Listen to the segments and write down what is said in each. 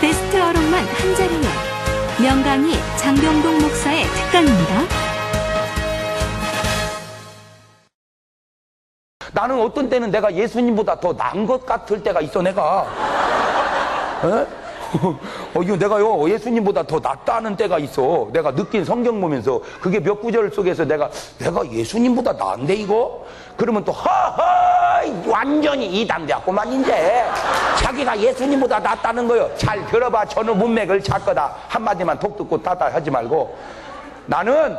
베스트 어록만 한 자리에 명강의 장병동 목사의 특강입니다. 나는 어떤 때는 내가 예수님보다 더 나은 것 같을 때가 있어 내가 에? 어, 이거 내가요 예수님보다 더 낫다는 때가 있어 내가 느낀 성경 보면서 그게 몇 구절 속에서 내가 내가 예수님보다 나은데 이거 그러면 또 허허 완전히 이단되었구만 이제 자기가 예수님보다 낫다는 거요 잘 들어봐 전후 문맥을 찾거다 한마디만 독 듣고 따다 하지 말고 나는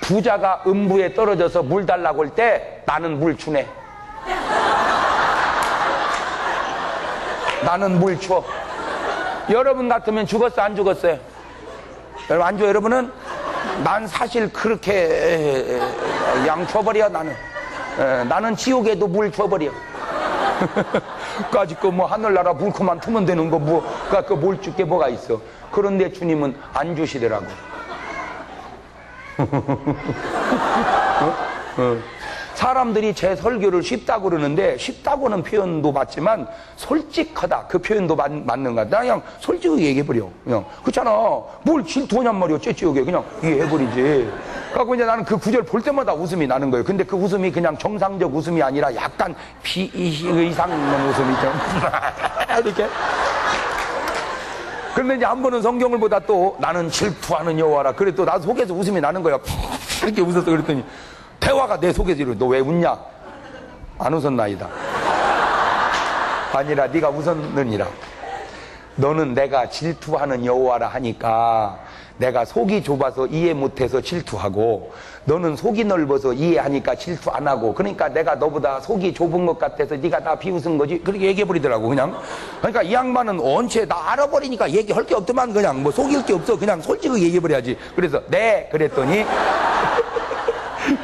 부자가 음부에 떨어져서 물 달라고 할 때 나는 물 주네. 나는 물 줘. 여러분 같으면 죽었어 안 죽었어요? 여러분 안 줘. 여러분은 난 사실 그렇게 양 줘버려 나는. 에, 나는 지옥에도 물 줘버려. 까짓 거뭐 하늘나라 물고만 트면 되는 거 뭐, 그뭘 줄게 뭐가 있어. 그런데 주님은 안 주시더라고. 어? 어. 사람들이 제 설교를 쉽다고 그러는데 쉽다고는 표현도 맞지만 솔직하다. 그 표현도 맞, 맞는 것 같다 그냥 솔직하게 얘기해버려. 그냥. 그렇잖아. 뭘 질투하냔 말이야 째찌하게 그냥 얘기해버리지. 그래갖고 이제 나는 그 구절 볼 때마다 웃음이 나는 거예요. 근데 그 웃음이 그냥 정상적 웃음이 아니라 약간 비이상 있는 웃음이 죠 이렇게. 그런데 이제 한 번은 성경을 보다 또 나는 질투하는 여호와라. 그래 또 나 속에서 웃음이 나는 거야. 이렇게 웃었어 그랬더니 대화가 내 속에서 이러 너왜 웃냐? 안 웃었나이다. 아니라 네가 웃었느니라. 너는 내가 질투하는 여호와라 하니까 내가 속이 좁아서 이해 못해서 질투하고 너는 속이 넓어서 이해하니까 질투 안 하고 그러니까 내가 너보다 속이 좁은 것 같아서 네가 다 비웃은 거지. 그렇게 얘기해 버리더라고 그냥. 그러니까 이 양반은 언제 나 알아버리니까 얘기할 게 없더만 그냥. 뭐 속일 게 없어. 그냥 솔직하게 얘기해 버려야지. 그래서 네 그랬더니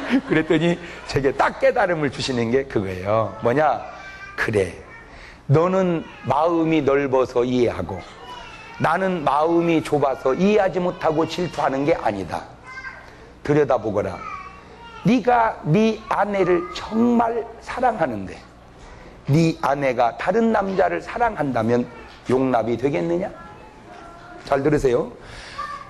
그랬더니 제게 딱 깨달음을 주시는 게 그거예요 뭐냐 그래 너는 마음이 넓어서 이해하고 나는 마음이 좁아서 이해하지 못하고 질투하는 게 아니다. 들여다보거라. 네가 네 아내를 정말 사랑하는데 네 아내가 다른 남자를 사랑한다면 용납이 되겠느냐? 잘 들으세요.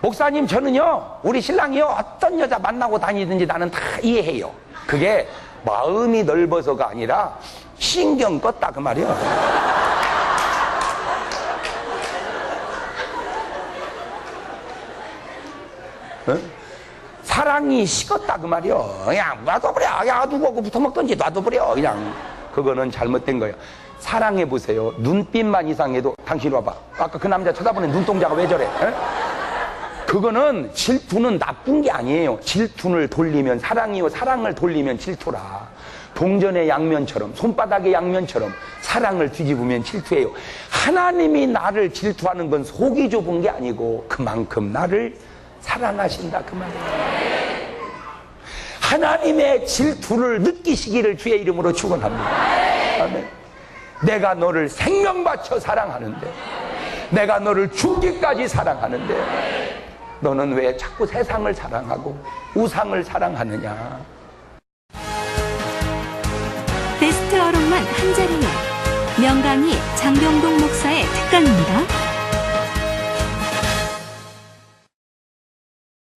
목사님 저는요 우리 신랑이요 어떤 여자 만나고 다니든지 나는 다 이해해요. 그게 마음이 넓어서가 아니라 신경 껐다 그 말이야. 어? 사랑이 식었다 그 말이요. 그냥 놔둬버려. 그냥 누구 고 붙어먹든지 놔둬버려. 그냥 그거는 잘못된 거예요. 사랑해 보세요. 눈빛만 이상해도 당신 와봐. 아까 그 남자 쳐다보는 눈동자가 왜 저래? 에? 그거는 질투는 나쁜 게 아니에요. 질투를 돌리면 사랑이요. 사랑을 돌리면 질투라. 동전의 양면처럼 손바닥의 양면처럼 사랑을 뒤집으면 질투예요. 하나님이 나를 질투하는 건 속이 좁은 게 아니고 그만큼 나를 사랑하신다 그 말이에요. 하나님의 질투를 느끼시기를 주의 이름으로 축원합니다. 아멘. 내가 너를 생명 바쳐 사랑하는데 내가 너를 죽기까지 사랑하는데 너는 왜 자꾸 세상을 사랑하고 우상을 사랑하느냐? 베스트 어록만 한 자리에 명강의 장병동 목사의 특강입니다.